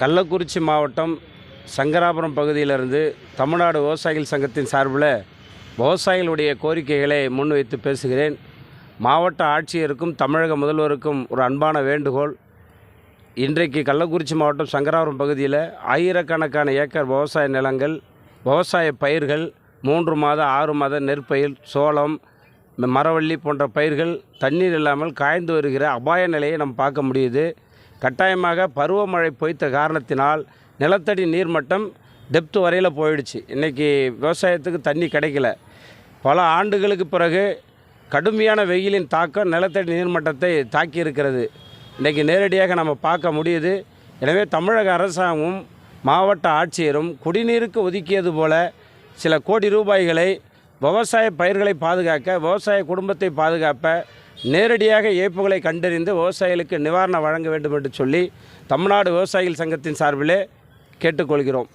கள்ளக்குறிச்சி மாவட்டம் சங்கராபுரம் பகுதியிலிருந்து தமிழ்நாடு விவசாயிகள் சங்கத்தின் சார்பில் விவசாயிகளுடைய கோரிக்கைகளை முன்வைத்து பேசுகிறேன். மாவட்ட ஆட்சியருக்கும் தமிழக முதல்வருக்கும் ஒரு அன்பான வேண்டுகோள். இன்றைக்கு கள்ளக்குறிச்சி மாவட்டம் சங்கராபுரம் பகுதியில் ஆயிரக்கணக்கான ஏக்கர் விவசாய நிலங்கள் விவசாய பயிர்கள் மூன்று மாத ஆறு மாத நெற்பயிர் சோளம் மரவள்ளி போன்ற பயிர்கள் தண்ணீர் இல்லாமல் காய்ந்து வருகிற அபாய நிலையை நம்ம பார்க்க முடியுது. கட்டாயமாக பருவமழை பொய்த்த காரணத்தினால் நிலத்தடி நீர்மட்டம் டெப்த் வரையில் போயிடுச்சு. இன்றைக்கி விவசாயத்துக்கு தண்ணி கிடைக்கல. பல ஆண்டுகளுக்கு பிறகு கடுமையான வெயிலின் தாக்கம் நிலத்தடி நீர்மட்டத்தை தாக்கி இருக்கிறது. இன்றைக்கி நேரடியாக நம்ம பார்க்க முடியுது. எனவே தமிழக அரசாங்கமும் மாவட்ட ஆட்சியரும் குடிநீருக்கு ஒதுக்கியது போல சில கோடி ரூபாய்களை விவசாய பயிர்களை பாதுகாக்க விவசாய குடும்பத்தை பாதுகாப்ப நேரடியாக இழப்புகளை கண்டறிந்து விவசாயிகளுக்கு நிவாரணம் வழங்க வேண்டும் என்று சொல்லி தமிழ்நாடு விவசாயிகள் சங்கத்தின் சார்பிலே கேட்டுக்கொள்கிறோம்.